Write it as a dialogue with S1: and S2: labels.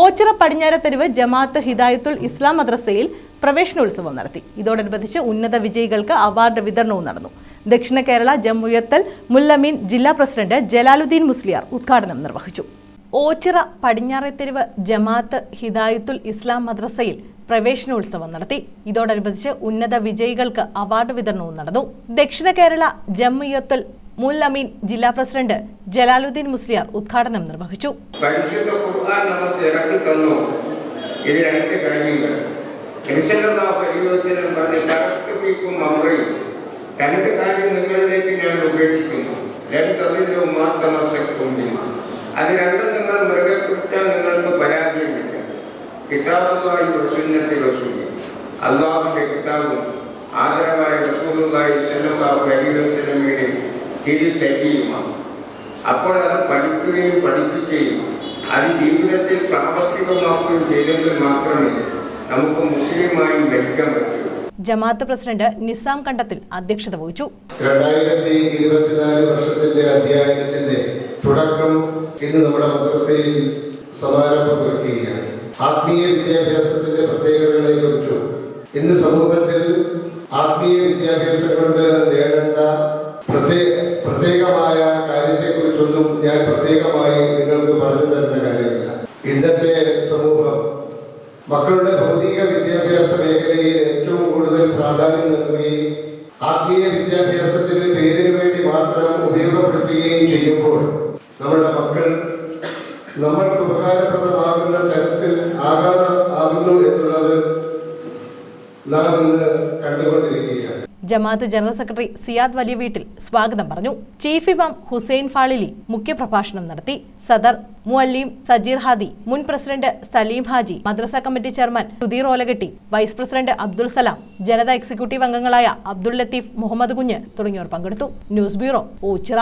S1: ഓച്ചിറ പടിഞ്ഞാറത്തെരുവ് ജമാഅത്ത് ഹിദായത്തുൽ ഇസ്ലാം മദ്രസയിൽ പ്രവേശനോത്സവം നടത്തി. ഇതോടനുബന്ധിച്ച് ഉന്നത വിജയികൾക്ക് അവാർഡ് വിതരണവും നടന്നു. ദക്ഷിണ കേരള ജമ്മുയത്തൽ മുല്ലമീൻ ജില്ലാ പ്രസിഡന്റ് ജലാലുദ്ദീൻ മുസ്ലിയാർ ഉദ്ഘാടനം നിർവഹിച്ചു. ഓച്ചിറ പടിഞ്ഞാറത്തെരുവ് ജമാഅത്ത് ഹിദായത്തുൽ ഇസ്ലാം മദ്രസയിൽ പ്രവേശനോത്സവം നടത്തി. ഇതോടനുബന്ധിച്ച് ഉന്നത വിജയികൾക്ക് അവാർഡ് വിതരണവും നടന്നു. ദക്ഷിണ കേരള ജമ്മുയത്തുൽ മുൽ അമീൻ ജില്ലാ പ്രസിഡന്റ് ജലാലുദ്ദീൻ മുസ്ലിയാർ ഉദ്ഘാടനം നിർവഹിച്ചു.
S2: അള്ളാഹുന്റെ വസല്ലം ഞാൻ കിതാബും ആദരവായ റസൂലുള്ളാഹി സല്ലല്ലാഹു അലൈഹി വസല്ലമയുടെ തിരിച്ചരിയുമാണ് അപ്പോൾ അത് പഠിക്കുകയും പഠിപ്പിക്കുകയും അത് ജീവിതത്തിൽ പ്രാവർത്തികമാക്കുകയും ചെയ്തെങ്കിൽ മാത്രമേ നമുക്ക് മുസ്ലിമായി മരിക്കാൻ പറ്റൂ.
S1: ജമാഅത്ത് പ്രസിഡന്റ് നിസാം കണ്ടത്തിൽ അധ്യക്ഷത വഹിച്ചു.
S3: രണ്ടായിരത്തി ഇരുപത്തിനാല് വർഷത്തിന്റെ അധ്യയനത്തിന്റെ തുടക്കം ഇന്ന് നമ്മുടെ മദ്രസയിൽ സമാരംഭം കുറിക്കുകയാണ്. ആത്മീയ വിദ്യാഭ്യാസത്തിന്റെ പ്രത്യേകതകളെ കുറിച്ചും ഇന്ന് സമൂഹത്തിൽ ആത്മീയ വിദ്യാഭ്യാസം പ്രത്യേകമായി നിങ്ങൾക്ക് പറഞ്ഞു തരേണ്ട കാര്യമില്ല ഇന്നത്തെ സമൂഹം മക്കളുടെ ഭൗതിക വിദ്യാഭ്യാസ മേഖലയിൽ ഏറ്റവും കൂടുതൽ പ്രാധാന്യം നൽകുകയും ആത്മീയ വിദ്യാഭ്യാസത്തിന് പേരിന് വേണ്ടി മാത്രം ഉപയോഗപ്പെടുത്തുകയും ചെയ്യുമ്പോൾ നമ്മുടെ മക്കൾ നമ്മൾക്ക് ഉപകാരപ്രദമാകുന്ന തരത്തിൽ ആകാതെ ആകുന്നു എന്നുള്ളത് നാം ഇന്ന്
S1: ജമാഅത്ത് ജനറൽ സെക്രട്ടറി സിയാദ് വലിയ വീട്ടിൽ സ്വാഗതം പറഞ്ഞു. ചീഫ് ഇമാം ഹുസൈൻ ഫാളിലി മുഖ്യപ്രഭാഷണം നടത്തി. സദർ മുഅല്ലീം സജീർ ഹാദി മുൻ പ്രസിഡന്റ് സലീം ഹാജി മദ്രസ committee chairman Sudheer Olagatti vice president Abdul Salam Janata executive അംഗങ്ങളായ അബ്ദുൾ ലത്തീഫ് മുഹമ്മദ് കുഞ്ഞ് തുടങ്ങിയവർ പങ്കെടുത്തു. News bureau Ochira